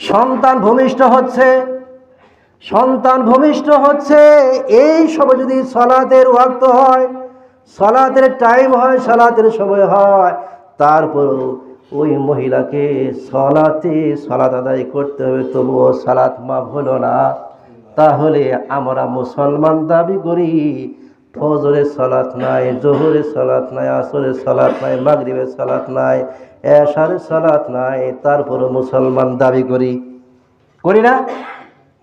সন্তান ভূমিষ্ঠ হচ্ছে, সন্তান ভূমিষ্ঠ হচ্ছে, এই সময় যদি সলাতের ওয়াক্ত হয়, সলাতের টাইম হয়, সলাতের সময় হয়, তারপরও ওই মহিলাকে সলাতে সলাত আদায় করতে হবে, তবুও সালাত মাফ হলো না। তাহলে আমরা মুসলমান দাবি করি ফজরের সলাত নাই, জোহরের সলাত নাই, আসরের সলাত নাই, মাগরিবের সালাত নাই, এশারের সলাত নাই, তারপরও মুসলমান দাবি করি। করি না?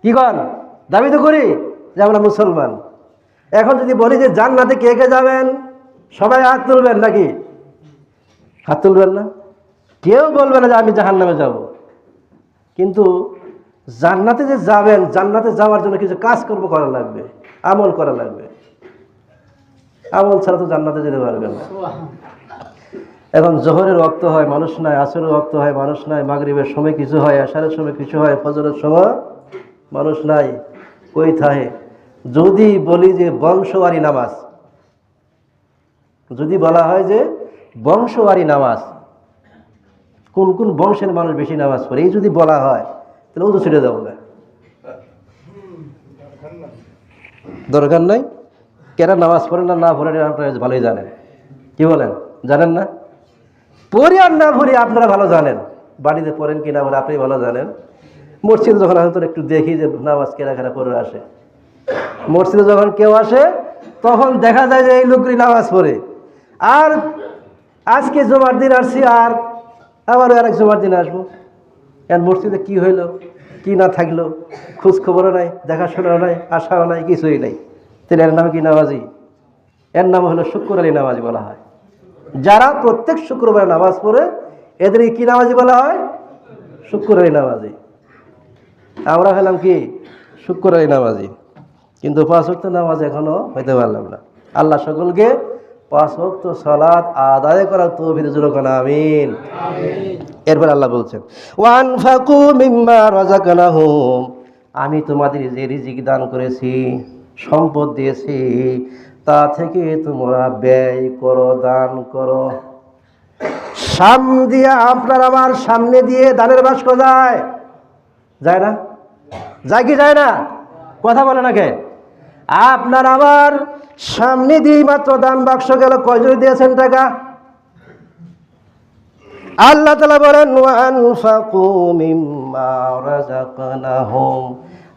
কি কর দাবি তো করি যে আমরা মুসলমান। এখন যদি বলি যে জান্নাতে কে কে যাবেন, সবাই হাত তুলবেন নাকি? হাত তুলবেন না? কেউ বলবে না যে আমি জাহান নামে যাব। কিন্তু জান্নাতে যে যাবেন, জান্নাতে যাওয়ার জন্য কিছু কাজকর্ম করা লাগবে, আমল করা লাগবে। আমল ছাড়া তো জান্নাতে যেতে পারবেন না। এখন জোহরের রক্ত হয়, মানুষ নাই, আসরের রক্ত হয়, মানুষ নাই, মাগরিবের সময় কিছু হয়, আষাঢ়ের সময় কিছু হয়, ফজরের সময় মানুষ নাই। কই থাহে? যদি বলি যে বংশওয়ারি নামাজ, যদি বলা হয় যে বংশওয়ারি নামাজ, কোন কোন বংশের মানুষ বেশি নামাজ পড়ে, এই যদি বলা হয়, তাহলে ও তো ছেড়ে দেবো না। দরকার নাই? কেরা নামাজ পড়েন না না পড়েন আপনারা ভালোই জানেন। কি বলেন? জানেন না? পড়ি আর না পড়ি আপনারা ভালো জানেন। বাড়িতে পড়েন কি না বলে আপনি ভালো জানেন। মসজিদে যখন আসেন একটু দেখি যে নামাজ কেরা কেরা পড়ে আসে। মসজিদে যখন কেউ আসে, তখন দেখা যায় যে এই লোকগুলি নামাজ পড়ে। আর আজকে জমার দিন আসছি, আর আবার আরেক জমার দিন আসব। আর মসজিদে কি হইল? কি না থাকল? খোঁজ খবরও নাই, দেখাশোনাও নাই, আশাও নাই, কিছুই নাই। তাহলে এর নাম কি নামাজি? এর নাম হলো শুক্র আলী নামাজি বলা হয়। যারা প্রত্যেক শুক্রবার নামাজ পড়ে এদেরকে কি নামাজি বলা হয়? শুক্র আলী নামাজি। আমরা হলাম কি? শুক্র আলী নামাজি। কিন্তু পাঁচ ওয়াক্ত নামাজ এখনও হইতে পারলাম না। আল্লাহ সকলকে পাঁচ ওয়াক্ত সালাত আদায় করার তো তৌফিক জুরকানা আমিন। এরপর আল্লাহ বলছেন ওয়ান ফাকু মিম্মা রাজাকানাহুম আমি তোমাদের যে রিজিক দান করেছি সম্পদ দিয়েছি। তা থেকে তোমরা ব্যয় করো, দান করো। সাম দিয়ে আপনার আমার সামনে দিয়ে দানের বাস্ক যায়। যায় না? যায় কি যায় না? কথা বলে না কে? আপনার আমার সামনে দিয়ে মাত্র দান বাক্স গেল। কয়জন দিয়েছেন টাকা? আল্লাহ তালা বলেন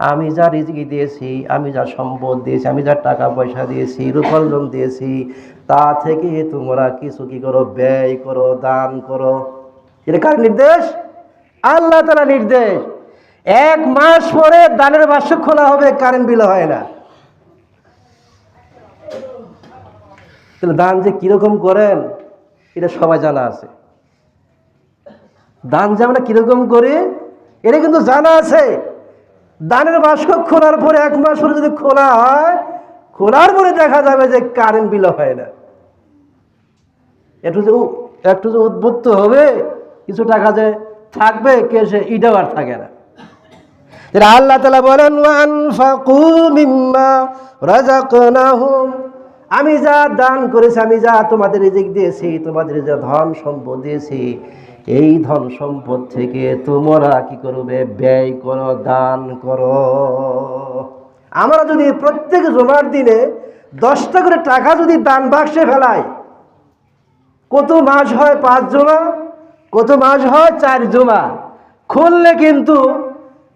আমি যা রিজিকি দিয়েছি, আমি যা সম্পদ দিয়েছি, আমি যা টাকা পয়সা দিয়েছি, রূপান্তর দিয়েছি, তা থেকে তোমরা কিছু কি করো? ব্যয় করো, দান করো। এটা কার নির্দেশ? আল্লাহ তালা নির্দেশ। এক মাস পরে দানের বাস্ক খোলা হবে, কারেন্ট বিল হয় না। তাহলে দান যে কীরকম করেন, এটা সবাই জানা আছে। দান যে আমরা কীরকম করি, এটা কিন্তু জানা আছে। দানের বাস্ক খোলার পরে এক মাস পরে যদি খোলা হয়, খোলার পরে দেখা যাবে যে কারেন্ট বিল হয় না। একটু যে একটু যে উদ্বুদ্ধ হবে, কিছু টাকা যে থাকবে কে সে ইটাও আর থাকে না। আল্লাহ তালা বলেন আমি যা দান করেছি, আমি যা তোমাদের রিজিক দিয়েছি, তোমাদের যা ধন সম্পদ দিয়েছি এই ধন সম্পদ থেকে তোমরা কি করবে? ব্যয় করো, দান করো। আমরা যদি প্রত্যেক জমার দিনে দশটা করে টাকা যদি দান বাক্সে ফেলাই, কত মাস হয় পাঁচ জমা? কত মাস হয় চার জমা? খুললে কিন্তু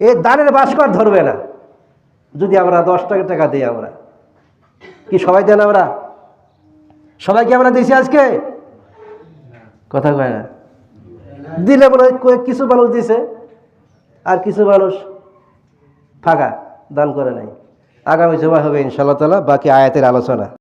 এ দানের বাস্কর ধরবে না। যদি আমরা দশ টাকা টাকা দিই আমরা। কি সবাই দেন আমরা? সবাইকে আমরা দিয়েছি আজকে? কথা কয় না। দিলে বলে কিছু মানুষ দিছে, আর কিছু মানুষ ফাঁকা, দান করে নাই। আগামী জমা হবে ইনশাল্লাহ তালা বাকি আয়াতের আলোচনা।